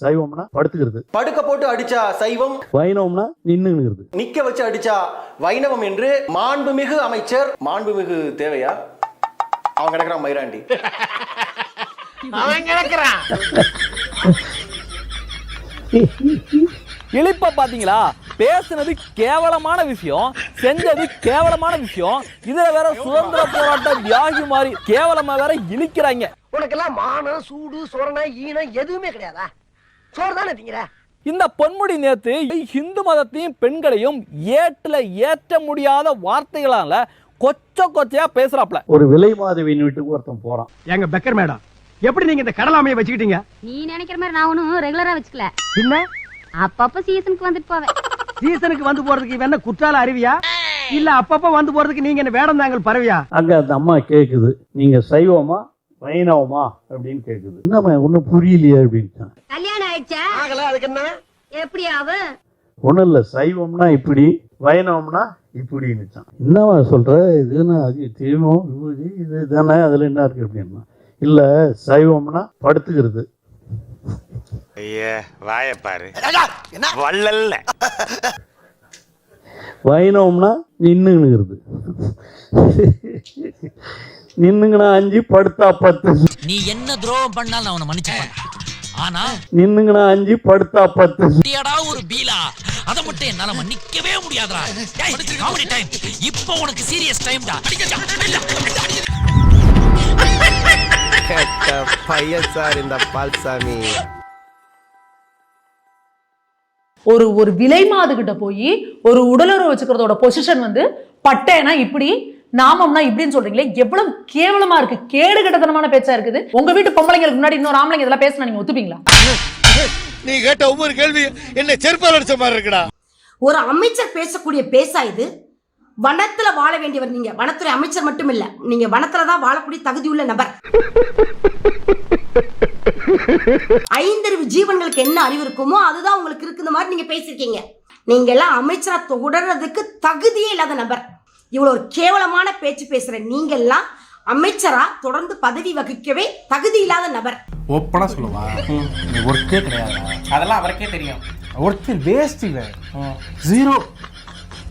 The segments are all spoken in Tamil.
சைவம்னா படுத்துக்கிறது. படுக்க போட்டு அடிச்சா சைவம்? வைணவம்னா நின்னுங்கிறது நிக்க வச்சு அடிச்சா வைணவம் என்று மாண்புமிகு அமைச்சர் மாண்புமிகு தேவையா? அவன் கிடக்குறான் மயிராண்டி. இழிப்ப பாத்தீங்களா பேசுனது கேவலமான விஷயம் செஞ்சது கேவலமான விஷயம் இதுல வேற சுதந்திர போராட்ட தியாகி மாதிரி கேவலமா வேற இழிக்கிறாங்க. உனக்கெல்லாம் மானம் சூடு சொரணை ஈனம் எதுவுமே கிடையாதா? சோறு தானே திங்கிற? இந்த பொன்முடி நேத்து இந்து மதத்தையும் பெண்களையும் ஏற்றுல ஏற்ற முடியாத வார்த்தைகளால கொச்ச கொச்சையா பேசுறாப்ல. ஒரு விலை மாதவியின் வீட்டுக்கு ஒருத்தன் போறான். எங்க பெக்கர் மேடம் எப்படி நீங்க இந்த கடலாமையை வச்சுக்கிட்டீங்க? நீ நினைக்கிற மாதிரி நான் ஒன்றும் ரெகுலரா வச்சுக்கல. பின்ன? அப்பப்ப சீசனுக்கு வந்துட்டு போவேன். சீசனுக்கு வந்து போறதுக்கு இவன் என்ன குற்றால அருவியா? இல்ல அப்பப்ப வந்து போறதுக்கு நீங்க என்ன வேடம் தாங்கள் பறவையா? அங்க அந்த அம்மா கேக்குது நீங்க சைவமா வைணவமா? அப்படின்னு கேக்குது. என்னம்மா ஒன்றும் புரியலையே அப்படின்னு ஆயிடுச்சா ஆகல அதுக்கு என்ன? எப்படி ஆகும் ஒன்றும் இல்லை சைவம்னா இப்படி வைணவம்னா இப்படின்னுச்சான். என்னவா சொல்ற? இதுன்னா அது தீமம் விபூதி இது தானே அதில் என்ன இருக்கு அப்படின்னா? இல்லை சைவம்னா படுத்துக்கிறது. ஐயா வாய பாரு. வள்ளல்ல. வைணவம்னா நின்னுங்கிறது நின்னுங்கனா அஞ்சு படுத்தா பத்து. நீ என்ன துரோகம் பண்ணாலும் நான் அவனை மன்னிச்சுப்பேன். ஆனா நின்னுங்கனா அஞ்சு படுத்தா பத்து. குட்டியாடா ஒரு பீலா. அத மட்டும் என்னால மன்னிக்கவே முடியாதுடா. காமெடி டைம் இப்போ உனக்கு சீரியஸ் டைம்டா பையன் சார் இந்த பால்சாமி. ஒரு ஒரு விலை மாதுகிட்ட போய் ஒரு உடலுறவு வச்சுக்கிறதோட பொசிஷன் வந்து பட்டேனா இப்படி நாமம்னா இப்படின்னு சொல்றீங்களே எவ்வளவு கேவலமா இருக்கு கேடு கட்டத்தனமான பேச்சா இருக்குது. உங்க வீட்டு பொம்பளைங்களுக்கு முன்னாடி இன்னொரு ஆம்பளைங்க இதெல்லாம் பேசினா நீங்க ஒத்துப்பீங்களா? நீ கேட்ட ஒவ்வொரு கேள்வி என்ன செருப்பால் அடிச்ச மாதிரி இருக்குடா. ஒரு அமைச்சர் பேசக்கூடிய பேசா இது? வனத்துல வாழ வேண்டியவர் நீங்க. வனத்துறை அமைச்சர் மட்டும் இல்ல நீங்க வனத்துல தான் வாழக்கூடிய தகுதியுள்ள நபர். ஐந்தறிவு ஜீவன்களுக்கு என்ன அறிவு இருக்குமோ அதுதான் உங்களுக்கு இருக்குந்த மாதிரி நீங்க பேசிருக்கீங்க. நீங்க எல்லாம் அமைச்சரா தொடர்றதுக்கு தகுதியே இல்லாத நபர். இவ்வளவு ஒரு கேவலமான பேச்சு பேசுற நீங்க எல்லாம் அமைச்சரா தொடர்ந்து பதவி வகிக்கவே தகுதி இல்லாத நபர். ஒப்பனா சொல்லுவா? ஒர்க்கே கிடையாது? அதெல்லாம் அவருக்கே தெரியும். ஒர்க்கு வேஸ்ட் ஜீரோ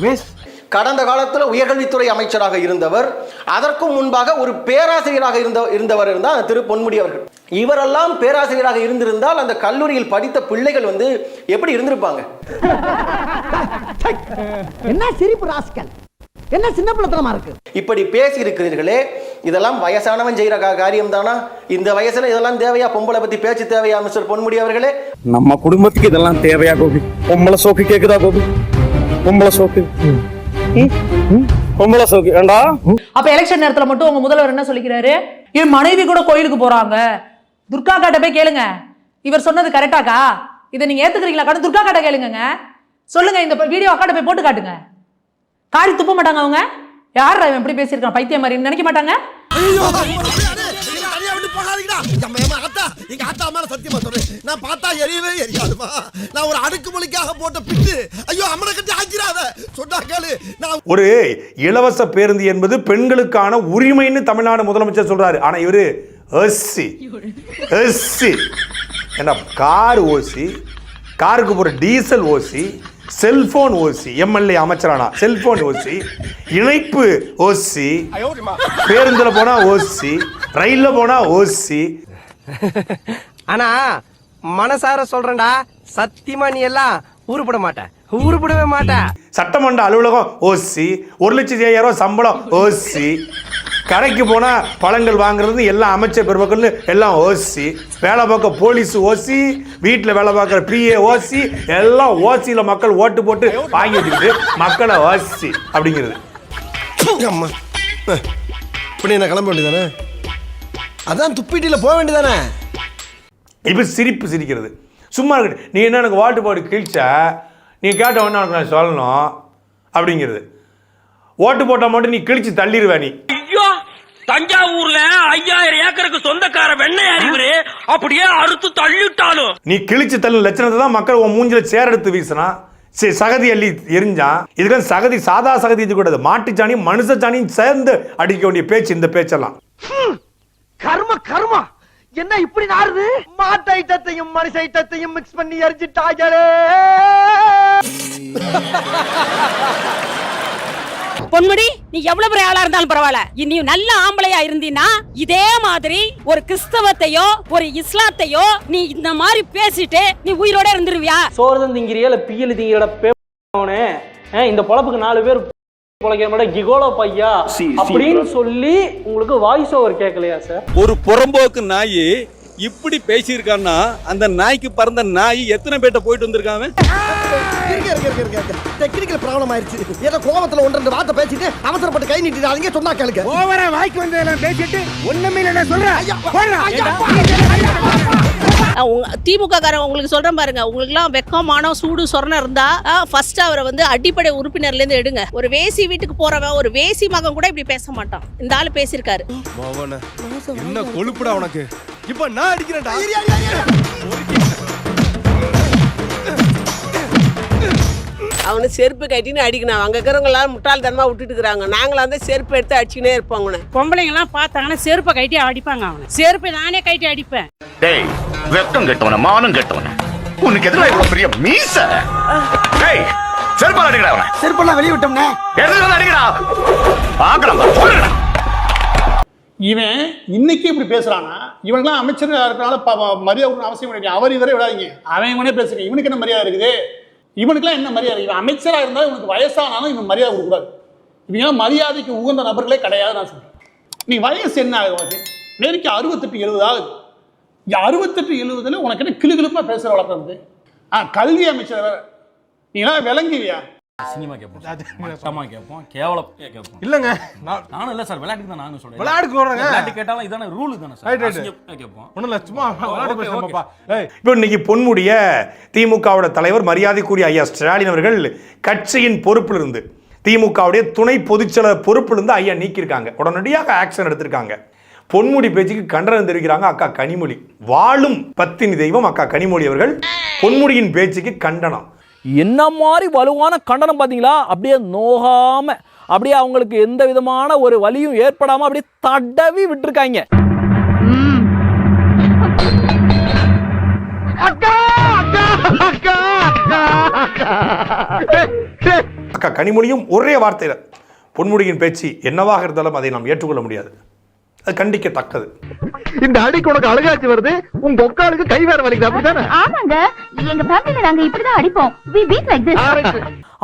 வேஸ்ட் கடந்த காலத்துல உயர்கல்வித்துறை அமைச்சராக இருந்தவர் அதற்கும் முன்பாக ஒரு பேராசிரியராக இருந்த இருந்தவர் இருந்தால் அந்த திரு பொன்முடி அவர்கள். இவரெல்லாம் பேராசிரியராக இருந்திருந்தால் அந்த கல்லூரியில் படித்த பிள்ளைகள் வந்து எப்படி இருந்திருப்பாங்க? என்ன சிரிப்பு ராஸ்கல்? என்ன சின்ன பிள்ளைத்தனமா இருக்கு? இப்படி பேசி இருக்கிறீர்களே இதெல்லாம் வயசானவன் செய்யற கா- காரியம் தானா இந்த வயசுல இதெல்லாம் தேவையா? பொம்பளை பத்தி பேச்சு தேவையா மிஸ்டர் பொன்முடி அவர்களே? நம்ம குடும்பத்துக்கு இதெல்லாம் தேவையா கோபி? பொம்பளை சோக்கு கேக்குதா கோபி? பொம்பளை சோக்கு. பொம்பளை சோக்கு ஏண்டா? அப்ப எலெக்ஷன் நேரத்துல மட்டும் உங்க முதல்வர் என்ன சொல்லிக்கிறாரு? என் மனைவி கூட கோயிலுக்கு போறாங்க. துர்கா காட்ட போய் கேளுங்க. இவர் சொன்னது கரெக்டாக்கா இதை நீங்க ஏத்துக்கிறீங்களா? துர்கா காட்ட கேளுங்கங்க. சொல்லுங்க இந்த வீடியோ அக்காட்ட போய் போட்டு காட்டுங்க. காரி துப்ப மாட்டாங்க அவங்க? யார் இவன் எப்படி பேசியிருக்கான்? பைத்தியம் மாதிரி நினைக்க மாட்டாங்க? எங்க ஆத்தா மேல சத்தியமா சொல்றேன். நான் பார்த்தா எரியவே எரியாதுமா. நான் ஒரு அடுக்குமொழிக்காக போட்ட பிட்டு. ஐயோ அம்மனை கட்டி ஆக்கிறாத சொன்னா கேளு. நான் ஒரு இலவச பேருந்து என்பது பெண்களுக்கான உரிமைன்னு தமிழ்நாடு முதலமைச்சர் சொல்றாரு. ஆனா இவரு எஸ்சி எஸ்சி ஏன்னா கார் ஓசி காருக்கு போற diesel OC cellphone OC MLA அமைச்சரானா cellphone ஓசி இணைப்பு ஓசி பேருந்துல போனா ஓசி ரயில்ல போனா ஓசி. ஆனா மனசார சொல்றேன்டா சத்தியமா நீ எல்லாம் உருப்பட மாட்ட. உருப்படவே மாட்ட. சட்டமன்ற அலுவலகம் ஓசி ஒரு லட்சத்தி ஐயாயிரம் சம்பளம் ஓசி. கடைக்கு போனா பழங்கள் வாங்குறது எல்லாம் அமைச்சர் பெருமக்கள் எல்லாம் ஓசி. வேலை பார்க்க போலீஸ் ஓசி வீட்டில் வேலை பார்க்குற பிஏ ஓசி எல்லாம் ஓசியில் மக்கள் ஓட்டு போட்டு வாங்கி வச்சுக்கிட்டு மக்களை ஓசி அப்படிங்கிறது. அம்மா. இப்படி நான் கிளம்ப வேண்டியதானே? அதான் துப்பிட்டில போக வேண்டியதானே? இப்போ சிரிப்பு சிரிக்கிறது. சும்மா இருக்கு நீ என்ன எனக்கு வாட்டு பாடு கிழிச்ச நீ கேட்ட உடனே உனக்கு நான் சொல்லணும் அப்படிங்கிறது. ஓட்டு போட்டால் மட்டும் நீ கிழிச்சு தள்ளிடுவே நீ. தஞ்சாவூர்ல ஐயாயிரம் ஏக்கருக்கு சொந்தக்கார வெண்ணெய் அறிவுரு அப்படியே அறுத்து தள்ளிட்டாலும். நீ கிழிச்சு தள்ளும் லட்சணத்தை தான் மக்கள் உன் மூஞ்சில சேர் எடுத்து வீசினா. சரி சகதி அள்ளி எரிஞ்சான் இதுக்கு சகதி சாதா சகதி இது கூடாது மாட்டுச்சாணியும் மனுஷ சாணியும் சேர்ந்து அடிக்க வேண்டிய பேச்சு இந்த பேச்செல்லாம். கர்ம கர்மா. என்ன இப்படி நாறுது? மாட்டு ஐட்டத்தையும் மனுஷ ஐட்டத்தையும் மிக்ஸ் பண்ணி எரிஞ்சிட்டாங்களே பொன்முடி நீ எவ்வளவு பெரிய ஆளா இருந்தாலும் பரவாயில்ல. நீ நல்ல ஆம்பளையா இருந்தீன்னா இதே மாதிரி ஒரு கிறிஸ்தவத்தையோ ஒரு இஸ்லாத்தையோ நீ இந்த மாதிரி பேசிட்டு நீ உயிரோட இருந்துருவியா? சோறு திங்கிறியா? இல்ல பியல் திங்கிற பேனே இந்த பொழப்புக்கு நாலு பேர் பொழைக்கிற மாட்டேன் கிகோலோ பையா? அப்படின்னு சொல்லி உங்களுக்கு வாய்ஸ் ஓவர் கேட்கலையா சார் ஒரு புறம்போக்கு நாய் இப்படி பேசியிருக்கான்னா அந்த நாய்க்கு பறந்த நாய் எத்தனை பேர்ட்ட போயிட்டு வந்திருக்காங்க டெக்னிக்கல் ப்ராப்ளம் ஆயிருச்சு. ஏதோ கோவத்துல ஒன்று ரெண்டு வார்த்தை பேசிட்டு அவசரப்பட்டு கை நீட்டிடாதீங்க சொன்னா கேளுங்க. ஓவரா வாய்க்கு வந்ததெல்லாம் பேசிட்டு ஒண்ணுமே இல்ல சொல்றேன். திமுக காரன் உங்களுக்கு சொல்றேன் பாருங்க. உங்களுக்கு எல்லாம் வெக்கம் மானம் சூடு சொரணம் இருந்தா ஃபர்ஸ்ட் அவரை வந்து அடிப்படை உறுப்பினர்ல இருந்து எடுங்க. ஒரு வேசி வீட்டுக்கு போறவன் ஒரு வேசி மகன் கூட இப்படி பேச மாட்டான். இந்த ஆளு பேசியிருக்காரு. என்ன கொழுப்புடா உனக்கு? இப்ப நான் அடிக்கிறேன்டா. அவனு செருப்பு கட்டின்னு அடிக்கணும். அங்க இருக்கிறவங்க எல்லாம் முட்டாள்தனமா விட்டுட்டு இருக்காங்க நாங்களும் வந்து செருப்பு எடுத்து அடிச்சுனே இருப்பாங்க பொம்பளைங்க எல்லாம் பார்த்தாங்கன்னா செருப்பை கட்டி அடிப்பாங்க அவனை. செருப்பை நானே கட்டி அடிப்பேன். டேய் வெக்கம் கெட்டவன மானம் கெட்டவன. உனக்கு எதிராக இவ்வளவு பெரிய மீச? டேய் செருப்பால் அடிக்கடா அவன. செருப்பெல்லாம் வெளியே விட்டோம்னே. எதிர்த்து அடிக்கடா. பாக்கலாம் சொல்லுடா இவன் இன்னைக்கு இப்படி பேசுறான்னா இவங்கெல்லாம் அமைச்சராக இருக்கிறனால மரியாதை அவசியம் கிடையாது. அவர் இவரே விடாதீங்க. அவன் இவனே பேசுறீங்க இவனுக்கு என்ன மரியாதை இருக்குது? இவனுக்குலாம் என்ன மரியாதை? இவன் அமைச்சராக இருந்தாலும் இவனுக்கு வயசானாலும் இவன் மரியாதை கொடுக்கூடாது இவங்க மரியாதைக்கு உகந்த நபர்களே கிடையாது நான் சொல்றேன். நீ வயசு என்ன ஆகுது உனக்கு? நேருக்கு அறுபத்தெட்டு எழுபது ஆகுது. இங்கே அறுபத்தெட்டு எழுபதுல உனக்கு என்ன கிளு கிளுப்பாக பேசுகிற வழக்கம் ஆ கல்வி அமைச்சர் வேற நீலாம் விளங்குவியா? சினிமா கேட்போம் மட்டமா கேட்போம் கேவலம் கேட்போம் இல்லங்க. நானும் இல்ல சார் விளையாட்டுக்கு தான் நானும் விளையாட்டுக்கு வர்றேங்க. விளையாட்டு கேட்டாலும் இதான ரூல் தானே சார். கேட்போம் ஒண்ணும் இல்ல சும்மா இப்போ இன்னைக்கு பொன்முடிய திமுகவோட தலைவர் மரியாதைக்குரிய ஐயா ஸ்டாலின் அவர்கள் கட்சியின் பொறுப்பிலிருந்து திமுகவுடைய துணை பொதுச்செயலர் பொறுப்பிலிருந்து ஐயா நீக்கியிருக்காங்க. உடனடியாக ஆக்ஷன் எடுத்திருக்காங்க. பொன்முடி பேச்சுக்கு கண்டனம் தெரிவிக்கிறாங்க அக்கா கனிமொழி. வாழும் பத்தினி தெய்வம் அக்கா கனிமொழி அவர்கள் பொன்முடியின் பேச்சுக்கு கண்டனம். என்ன மாதிரி வலுவான கண்டனம் பாத்தீங்களா அப்படியே நோகாம அப்படியே அவங்களுக்கு எந்த விதமான ஒரு வலியும் ஏற்படாம அப்படியே தடவி விட்டுருக்காங்க. அக்கா கனிமொழியும் ஒரே வார்த்தையில் பொன்முடியின் பேச்சு என்னவாக இருந்தாலும் அதை நாம் ஏற்றுக்கொள்ள முடியாது. அது கண்டிக்கத்தக்கது. இந்த அடிக்கு உனக்கு அழகாச்சு வருது உங்க ஒக்காளுக்கு கை வேற வலிக்குது அப்படிதானே ஆமாங்க. எங்க ஃபேமிலில நாங்க இப்படிதான் அடிப்போம். We beat like this.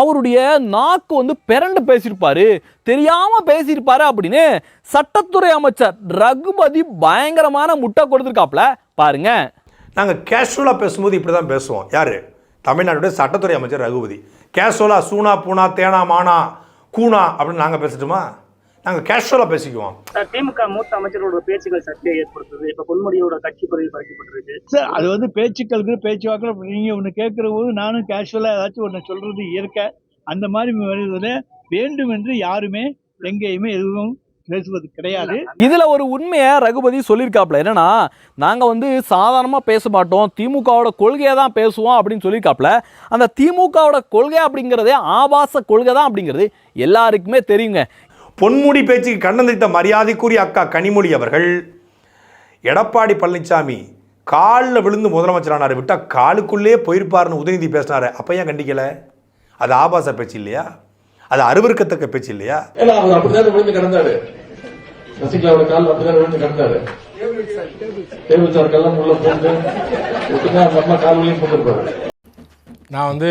அவருடைய நாக்கு வந்து பிறண்டு பேசியிருப்பாரு. தெரியாம பேசியிருப்பாரு அப்படின்னு சட்டத்துறை அமைச்சர் ரகுபதி பயங்கரமான முட்டை கொடுத்துருக்காப்ல. பாருங்க. நாங்கள் கேஷுவலாக பேசும்போது இப்படி தான் பேசுவோம். யார்? தமிழ்நாட்டுடைய சட்டத்துறை அமைச்சர் ரகுபதி. கேஷுவலாக சூனா பூனா தேனா மானா கூனா அப்படின்னு நாங்கள் பேசட்டுமா? நாங்கள் கேஷுவலாக பேசிக்குவோம். திமுக மூத்த அமைச்சரோட பேச்சுகள் சர்ச்சையை ஏற்படுத்துது. இப்ப பொன்முடியோட கட்சி பதிவு பறிக்கப்பட்டிருக்கு. சார் அது வந்து பேச்சுக்களுக்கு பேச்சுவாக்கில் நீங்க ஒன்று கேட்குற போது நானும் கேஷுவலாக ஏதாச்சும் ஒன்று சொல்றது இயற்கை. அந்த மாதிரி வருவதில் வேண்டும் என்று யாருமே எங்கேயுமே எதுவும் பேசுவது கிடையாது. இதுல ஒரு உண்மையை ரகுபதி சொல்லியிருக்காப்ல என்னன்னா நாங்க வந்து சாதாரணமா பேச மாட்டோம். திமுகவோட கொள்கையை தான் பேசுவோம் அப்படின்னு சொல்லியிருக்காப்ல அந்த திமுகவோட கொள்கை அப்படிங்கிறதே ஆபாச கொள்கை தான் அப்படிங்கிறது எல்லாருக்குமே தெரியுங்க. பொன்முடி பேச்சுக்கு கண்டந்திட்ட மரியாதைக்குரிய அக்கா கனிமொழி அவர்கள் எடப்பாடி பழனிசாமி காலில் விழுந்து முதலமைச்சரானார் விட்டா காலுக்குள்ளே போயிருப்பாருன்னு உதயநிதி பேசினாரு. அப்போ ஏன் கண்டிக்கல? அது ஆபாச பேச்சு இல்லையா? அது அருவருக்கத்தக்க பேச்சு இல்லையா? ஏன்னா அவர் அப்படிதான் விழுந்து கிடந்தாரு. சசிகலாவோட கால் உள்ள போட்டு வழியும் போட்டுருப்பாரு. நான் வந்து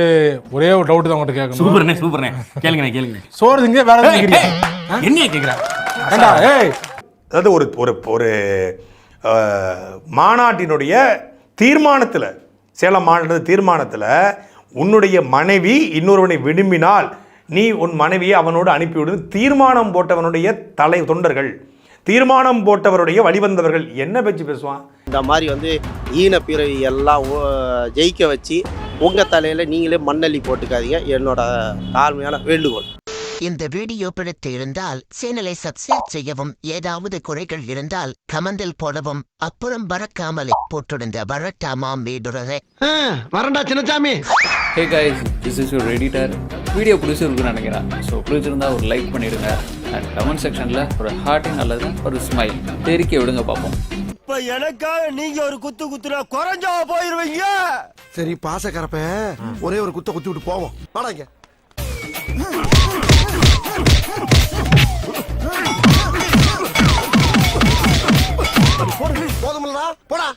ஒரே ஒரு டவுட் தான் உங்ககிட்ட கேட்கணும். சூப்பர்ண்ணே சூப்பர்ண்ணே. கேளுங்கண்ணே கேளுங்க சோறு திங்க வேற எதுவும் கேக்குறீங்க? என்ன கேக்குறா? ஏண்டா, ஏய். அதாவது ஒரு ஒரு ஒரு மாநாட்டினுடைய தீர்மானத்தில் சேலம் மாநாட்டு தீர்மானத்தில் உன்னுடைய மனைவி இன்னொருவனை விரும்பினால் நீ உன் மனைவியை அவனோடு அனுப்பிவிடு. தீர்மானம் போட்டவனுடைய தலை தொண்டர்கள் தீர்மானம் போட்டவருடைய வழிவந்தவர்கள் என்ன பேச்சு பேசுவான்? இந்த மாதிரி வந்து ஈன பிறவி எல்லாம் ஜெயிக்க வச்சு உங்க தலையில நீங்களே மண்ணள்ளி போட்டுக்காதீங்க. என்னோட தாழ்மையான வேண்டுகோள். இந்த வீடியோ பிடித்து இருந்தால் சேனலை சப்ஸ்கிரைப் செய்யவும் ஏதாவது குறைகள் இருந்தால் கமெண்டில் போடவும் அப்புறம் பறக்காமலே போட்டிருந்த வரட்டாமாம் வீடுறதை வரண்டா Chinnasamy hey guys this is your editor video பிடிச்சிருக்குன்னு நினைக்கிறேன். ஸோ பிடிச்சிருந்தா ஒரு லைக் பண்ணிடுங்க. அண்ட் கமெண்ட் செக்ஷனில் ஒரு ஹார்ட்டிங் அல்லது ஒரு ஸ்மைல் தெரிக்க விடுங்க பார்ப்போம். இப்ப எனக்காக நீங்க ஒரு குத்து குத்துனா குறைஞ்சா போயிருவீங்க? சரி பாச கரப்ப. ஒரே ஒரு குத்த குத்தி விட்டு போவோம். வாடாங்க போதுமில்லடா போடா.